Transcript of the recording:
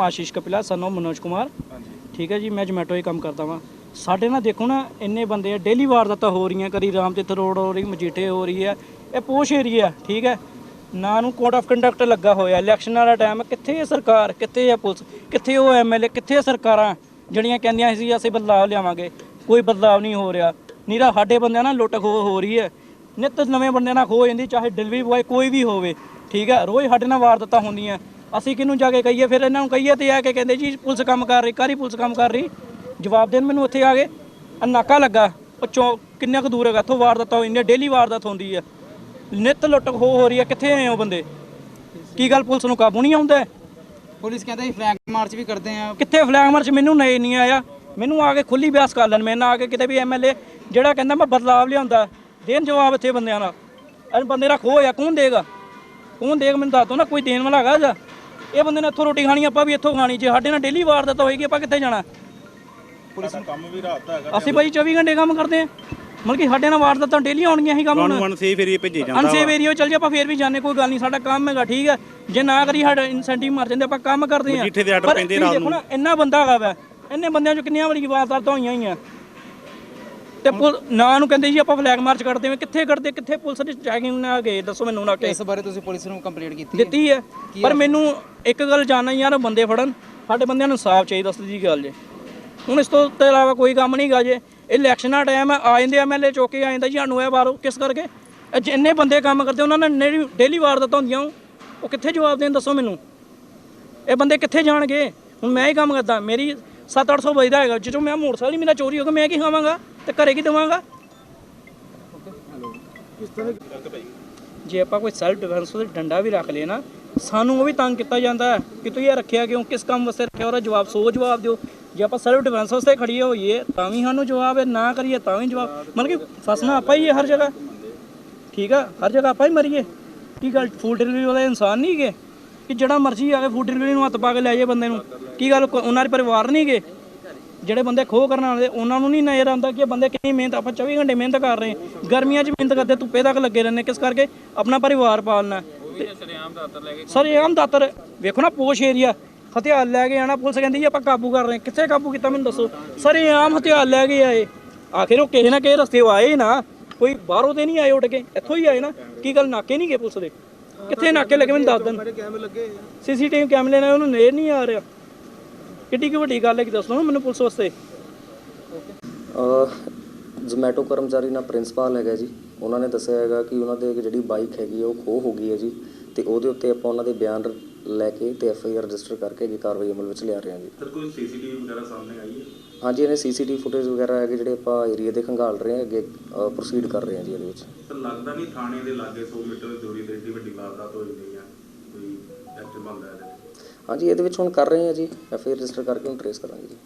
ਆਸ਼ੀਸ਼ ਕਪਿਲਾ ਸਨੋ ਮਨੋਜ ਕੁਮਾਰ। ਹਾਂਜੀ। ਠੀਕ ਹੈ ਜੀ ਮੈਂ ਜਮੈਟੋ ਹੀ ਕੰਮ ਕਰਦਾ ਵਾਂ। ਸਾਡੇ ਨਾਲ ਦੇਖੋ ਨਾ ਇੰਨੇ ਬੰਦੇ ਆ ਡੇਲੀ ਵਾਰਦਾਤਾਂ ਹੋ ਰਹੀਆਂ ਕਦੀ ਰਾਮਚਿੱਤ ਰੋਡ ਹੋ ਰਹੀ ਮਜੀਠੇ ਹੋ ਰਹੀ ਹੈ ਇਹ ਪੋਸ਼ ਏਰੀਆ ਠੀਕ ਹੈ। ਨਾ ਨੂੰ ਕੋਡ ਆਫ ਕੰਡਕਟ ਲੱਗਾ ਹੋਇਆ ਇਲੈਕਸ਼ਨ ਵਾਲਾ ਟਾਈਮ ਕਿੱਥੇ ਹੈ ਸਰਕਾਰ ਕਿੱਥੇ ਹੈ ਪੁਲਿਸ ਕਿੱਥੇ ਉਹ ਐਮਐਲਏ ਕਿੱਥੇ ਹੈ ਸਰਕਾਰਾਂ ਜਿਹੜੀਆਂ ਕਹਿੰਦੀਆਂ ਸੀ ਅਸੀਂ ਬਦਲਾਅ ਲਿਆਵਾਂਗੇ ਕੋਈ ਬਦਲਾਅ ਨਹੀਂ ਹੋ ਰਿਹਾ। ਨੀਰਾ ਸਾਡੇ ਬੰਦਿਆਂ ਨਾਲ ਲੁੱਟ ਖੋਹ ਹੋ ਰਹੀ ਹੈ। ਨਿੱਤ ਨਵੇਂ ਬੰਦਿਆਂ ਨਾਲ ਖੋਹ ਜਾਂਦੀ ਚਾਹੇ ਡਿਲੀਵਰੀ ਬੁਆਏ ਕੋਈ ਵੀ ਹੋਵੇ ਠੀਕ ਹੈ। ਰੋਜ਼ ਸਾਡੇ ਨਾਲ ਵਾਰਦਾਤਾਂ ਹੁੰਦੀਆਂ। ਅਸੀਂ ਕਿਹਨੂੰ ਜਾ ਕੇ ਕਹੀਏ? ਫਿਰ ਇਹਨਾਂ ਨੂੰ ਕਹੀਏ ਤੇ ਆ ਕੇ ਕਹਿੰਦੇ ਜੀ ਪੁਲਿਸ ਕੰਮ ਕਰ ਰਹੀ ਕਾਹਦੀ ਪੁਲਿਸ ਕੰਮ ਕਰ ਰਹੀ? ਜਵਾਬ ਦੇਣ ਮੈਨੂੰ ਉੱਥੇ ਆ ਗਏ ਆਹ ਨਾਕਾ ਲੱਗਾ। ਉਹ ਚੌ ਕਿੰਨਾ ਕੁ ਦੂਰ ਹੈਗਾ? ਇੱਥੋਂ ਵਾਰਦਾਤਾਂ ਇੰਨੇ ਡੇਲੀ ਵਾਰਦਾਤ ਹੁੰਦੀ ਹੈ ਨਿੱਤ ਲੁੱਟ ਖੋਹ ਹੋ ਰਹੀ ਹੈ ਕਿੱਥੇ ਆਏ ਹੋ ਬੰਦੇ? ਕੀ ਗੱਲ ਪੁਲਿਸ ਨੂੰ ਕਾਬੂ ਨਹੀਂ ਆਉਂਦਾ? ਪੁਲਿਸ ਕਹਿੰਦਾ ਜੀ ਫਲੈਗ ਮਾਰਚ ਵੀ ਕਰਦੇ ਆ। ਕਿੱਥੇ ਫਲੈਗ ਮਾਰਚ? ਮੈਨੂੰ ਨਹੀਂ ਨਹੀਂ ਆਇਆ। ਮੈਨੂੰ ਆ ਕੇ ਖੁੱਲੀ ਬਿਆਸ ਕਰ ਲੈਣ। ਮੇਰੇ ਨਾਲ ਆ ਕੇ ਕਿਤੇ ਵੀ ਐਮਐਲਏ ਜਿਹੜਾ ਕਹਿੰਦਾ ਮੈਂ ਬਦਲਾਵ ਲਿਆਉਂਦਾ ਦੇਣ ਜਵਾਬ ਇੱਥੇ ਬੰਦਿਆਂ ਨਾਲ ਇਹ ਬੰਦੇ ਦਾ ਖੋਹ ਆ ਕੌਣ ਦੇਗਾ? ਕੌਣ ਦੇਗਾ? ਮੈਨੂੰ ਦੱਸ ਦੋ ਨਾ ਕੋਈ ਦੇਣ ਵਾਲਾ ਹੈਗਾ ਜਾਂ ਇਹ ਬੰਦੇ ਨੇ ਇੱਥੋਂ ਰੋਟੀ ਖਾਣੀ ਆਪਾਂ ਵੀ ਇੱਥੋਂ ਖਾਣੀ ਜੇ ਸਾਡੇ ਨਾਲ ਡੇਲੀ ਵਾਰਦਾਤ ਹੋਏਗੀ ਆਪਾਂ ਕਿੱਥੇ ਜਾਣਾ? ਪੁਲਿਸ ਨੂੰ ਕੰਮ ਵੀ ਰਾਤ ਦਾ ਹੈਗਾ ਅਸੀਂ ਭਾਈ 24 ਘੰਟੇ ਕੰਮ ਕਰਦੇ ਆਂ ਮਤਲਬ ਕਿ ਸਾਡੇ ਨਾਲ ਵਾਰਦਾਤਾਂ ਡੇਲੀ ਆਉਣਗੀਆਂ ਹੀ ਕੰਮ ਹੁਣ ਵਨ ਸੇ ਫਿਰ ਇਹ ਭੇਜੇ ਜਾਂਦਾ ਅਨਸੇਵ ਏਰੀਆ ਚੱਲ ਜਾ ਆਪਾਂ ਫੇਰ ਵੀ ਜਾਣੇ ਕੋਈ ਗੱਲ ਨਹੀਂ ਸਾਡਾ ਕੰਮ ਹੈਗਾ ਠੀਕ ਹੈ। ਜੇ ਨਾ ਕਰੀ ਸਾਡਾ ਇਨਸੈਂਟਿਵ ਮਰ ਜਾਂਦੇ ਆਪਾਂ ਕੰਮ ਕਰਦੇ ਆਂ ਮਜੀਠੇ ਦੇ ਆਰਡਰ ਪੈਂਦੇ ਰਾਤ ਦੇਖੋ ਨਾ ਇੰਨਾ ਬੰਦਾ ਹੈਗਾ ਵਾ ਇੰਨੇ ਬੰਦਿਆਂ ਚੋਂ ਕਿੰਨੀਆਂ ਵਾਰੀ ਵਾਰਦਾਤਾਂ ਹੋਈਆਂ ਹੀ ਆ। ਤੇ ਪੁਲ ਨਾ ਨੂੰ ਕਹਿੰਦੇ ਜੀ ਆਪਾਂ ਫਲੈਗ ਮਾਰਚ ਕਰਦੇ ਹਾਂ ਕਿੱਥੇ ਕਰਦੇ ਕਿੱਥੇ ਪੁਲਿਸ ਦੀ ਚੈਕਿੰਗ ਨਾ ਗਏ? ਦੱਸੋ ਮੈਨੂੰ ਨਾ ਕਿ ਇਸ ਬਾਰੇ ਤੁਸੀਂ ਪੁਲਿਸ ਨੂੰ ਕੰਪਲੇਂਟ ਕੀਤੀ ਹੈ। ਦਿੱਤੀ ਹੈ। ਪਰ ਮੈਨੂੰ ਇੱਕ ਗੱਲ ਜਾਣਨਾ ਯਾਰ ਬੰਦੇ ਫੜਨ। ਸਾਡੇ ਬੰਦਿਆਂ ਨੂੰ ਇਨਸਾਫ ਚਾਹੀਦਾ ਦੱਸ ਜੀ ਗੱਲ ਜੇ। ਹੁਣ ਇਸ ਤੋਂ ਤੋਂ ਇਲਾਵਾ ਕੋਈ ਕੰਮ ਨਹੀਂ ਗਾ ਜੇ। ਇਲੈਕਸ਼ਨ ਦਾ ਟਾਈਮ ਹੈ ਆ ਜਾਂਦੇ ਐਮਐਲਏ ਚੁੱਕ ਕੇ ਆ ਜਾਂਦਾ ਜੀ ਸਾਨੂੰ ਇਹ ਬਾਹਰੋਂ ਕਿਸ ਕਰਕੇ? ਇਹ ਜਿੰਨੇ ਬੰਦੇ ਕੰਮ ਕਰਦੇ ਉਹਨਾਂ ਨੇ ਡੇਲੀ ਵਾਰਦਾਤਾਂ ਹੁੰਦੀਆਂ ਉਹ- ਉਹ ਕਿੱਥੇ ਜਵਾਬ ਦੇਣ ਦੱਸੋ ਮੈਨੂੰ? ਇਹ ਬੰਦੇ ਕਿੱਥੇ ਜਾਣਗੇ? ਹੁਣ ਮੈਂ ਹੀ ਕੰਮ ਕਰਦਾ ਮੇਰੀ 7-800 ਵਜਦਾ ਹੈਗਾ, ਜਦੋਂ ਮੈਂ ਮੋਟਰਸਾਈਕਲ ਹੀ ਮੇਰਾ ਚੋਰੀ ਹੋ ਗਿਆ ਮੈਂ ਕੀ ਖਾਵਾਂਗਾ ਤੇ ਘਰੇ ਕੀ ਦੇਵਾਂਗਾ? ਜੇ ਆਪਾਂ ਕੋਈ ਸੈਲਫ ਡਿਫੈਂਸ ਉਹਦੇ ਡੰਡਾ ਵੀ ਰੱਖ ਲਏ ਨਾ, ਸਾਨੂੰ ਉਹ ਵੀ ਤੰਗ ਕੀਤਾ ਜਾਂਦਾ ਹੈ ਕਿ ਤੁਸੀਂ ਇਹ ਰੱਖਿਆ ਕਿਉਂ, ਕਿਸ ਕੰਮ ਵਾਸਤੇ ਰੱਖਿਆ, ਉਹਦਾ ਜਵਾਬ, ਸੋ ਜਵਾਬ ਦਿਓ। ਜੇ ਆਪਾਂ ਸੈਲਫ ਡਿਫੈਂਸ ਵਾਸਤੇ ਖੜੀਏ ਹੋਈਏ, ਤਾਂ ਵੀ ਸਾਨੂੰ ਜਵਾਬ ਹੈ, ਨਾ ਕਰੀਏ ਤਾਂ ਵੀ ਜਵਾਬ। ਮਤਲਬ ਕਿ ਫਸਣਾ ਆਪਾਂ ਹੀ ਹੈ ਹਰ ਜਗ੍ਹਾ। ਠੀਕ ਆ, ਹਰ ਜਗ੍ਹਾ ਆਪਾਂ ਹੀ ਮਰੀਏ। ਕੀ ਗੱਲ ਫੂਡ ਡਿਲੀਵਰੀ ਵਾਲੇ ਇਨਸਾਨ ਨਹੀਂ ਹੈਗੇ? ਕਿ ਜਿਹੜਾ ਮਰਜ਼ੀ ਆ ਕੇ ਫੂਡ ਡਿਲੀਵਰੀ ਨੂੰ ਹੱਥ ਪਾ ਕੇ ਲੈ ਜਾਏ ਬੰਦੇ ਨੂੰ। ਕੀ ਗੱਲ ਕੋ- ਉਹਨਾਂ ਦੇ ਪਰਿਵਾਰ ਨਹੀਂ ਹੈਗੇ? ਜਿਹੜੇ ਬੰਦੇ ਖੋਹ ਕਰਨ ਵਾਲੇ ਉਹਨਾਂ ਨੂੰ ਨਹੀਂ ਨਜ਼ਰ ਆਉਂਦਾ ਕਿ ਇਹ ਬੰਦੇ ਕਿੰਨੀ ਮਿਹਨਤ ਆਪਾਂ 24 ਘੰਟੇ ਮਿਹਨਤ ਕਰ ਰਹੇ ਹਾਂ। ਗਰਮੀਆਂ 'ਚ ਮਿਹਨਤ ਕਰਦੇ ਧੁੱਪੇ ਤੱਕ ਲੱਗੇ ਰਹਿੰਦੇ ਕਿਸ ਕਰਕੇ? ਆਪਣਾ ਪਰਿਵਾਰ ਪਾਲਣਾ ਸਰ ਇਹ ਆਮ ਦਾਤਰ ਵੇਖੋ ਨਾ ਪੋਸ਼ ਏਰੀਆ ਹਥਿਆਰ ਲੈ ਕੇ ਆਣਾ ਪੁਲਿਸ ਕਹਿੰਦੀ ਜੀ ਆਪਾਂ ਕਾਬੂ ਕਰ ਰਹੇ ਹਾਂ। ਕਿੱਥੇ ਕਾਬੂ ਕੀਤਾ ਮੈਨੂੰ ਦੱਸੋ। ਸਰ ਇਹ ਆਮ ਹਥਿਆਰ ਲੈ ਕੇ ਆਏ। ਆਖਿਰ ਉਹ ਕਿਸੇ ਨਾ ਕਿਸੇ ਰਸਤੇ ਆਏ ਨਾ। ਕੋਈ ਬਾਹਰੋਂ ਤੇ ਨਹੀਂ ਆਏ ਉੱਡ ਕੇ ਇੱਥੋਂ ਹੀ ਆਏ ਨਾ। ਕੀ ਗੱਲ ਨਾਕੇ ਨਹੀਂ ਗਏ ਪੁਲਿਸ ਦੇ? ਕਿੱਥੇ ਨਾਕੇ ਲੱਗੇ ਮੈਨੂੰ ਦੱਸ ਦੇਣ। ਸੀਸੀਟੀਵੀ ਕੈਮਰੇ ਨਾਲ ਉਹਨੂੰ ਨੇਰ ਨਹੀਂ ਆ ਰਿਹਾ। ਕਿੱਡੀ ਕੀ ਵੱਡੀ ਗੱਲ ਹੈ ਕਿ ਦੱਸੋ ਨਾ ਮੈਨੂੰ ਪੁਲਿਸ ਵਾਸਤੇ। ਜ਼ੋਮੈਟੋ ਕਰਮਚਾਰੀ ਨਾਲ ਪ੍ਰਿੰਸੀਪਲ ਹੈਗਾ ਜੀ। ਉਹਨਾਂ ਨੇ ਦੱਸਿਆ ਹੈਗਾ ਕਿ ਉਹਨਾਂ ਦੇ ਜਿਹੜੀ ਬਾਈਕ ਹੈਗੀ ਆ, ਉਹ ਖੋਹ ਹੋ ਗਈ ਹੈ ਜੀ। ਤੇ ਉਹਦੇ ਉੱਤੇ ਆਪਾਂ ਉਹਨਾਂ ਦੇ ਬਿਆਨ ਲੈ ਕੇ ਤੇ ਐਫ ਆਈ ਆਰ ਰਜਿਸਟਰ ਕਰਕੇ ਅੱਗੇ ਕਾਰਵਾਈ ਅਮਲ ਵਿੱਚ ਲਿਆ ਰਹੇ ਹਾਂ ਜੀ। ਸਰ ਕੋਈ ਸੀਸੀਟੀਵੀ ਵਗੈਰਾ ਸਾਹਮਣੇ ਆਈ ਹੈ? ਹਾਂਜੀ ਇਹਨੇ ਸੀਸੀਟੀਵੀ ਫੁਟੇਜ ਵਗੈਰਾ ਹੈਗੇ ਜਿਹੜੇ ਆਪਾਂ ਏਰੀਆ ਦੇ ਖੰਗਾਲ ਰਹੇ ਹਾਂ ਅੱਗੇ ਪ੍ਰੋਸੀਡ ਕਰ ਰਹੇ ਹਾਂ ਜੀ ਇਹਦੇ ਵਿੱਚ। ਸਰ ਲੱਗਦਾ ਨਹੀਂ ਥਾਣੇ ਦੇ ਲਾਗੇ 100 ਮੀਟਰ ਦੀ ਦੂਰੀ ਤੇ ਏਡੀ ਵੱਡੀ ਵਾਰਦਾਤ ਹੋਈ ਗਈ ਹੈ ਕੋਈ ਐਕਟ ਬਣਦਾ ਇਹਦੇ ਵਿੱਚ। ਹਾਂਜੀ ਇਹਦੇ ਵਿੱਚ ਹੁਣ ਕਰ ਰਹੇ ਹਾਂ ਜੀ ਐਫ ਆਈ ਆਰ ਰਜਿਸਟਰ ਕਰਕੇ ਹੁਣ ਟਰੇਸ ਕਰਾਂਗੇ ਜੀ।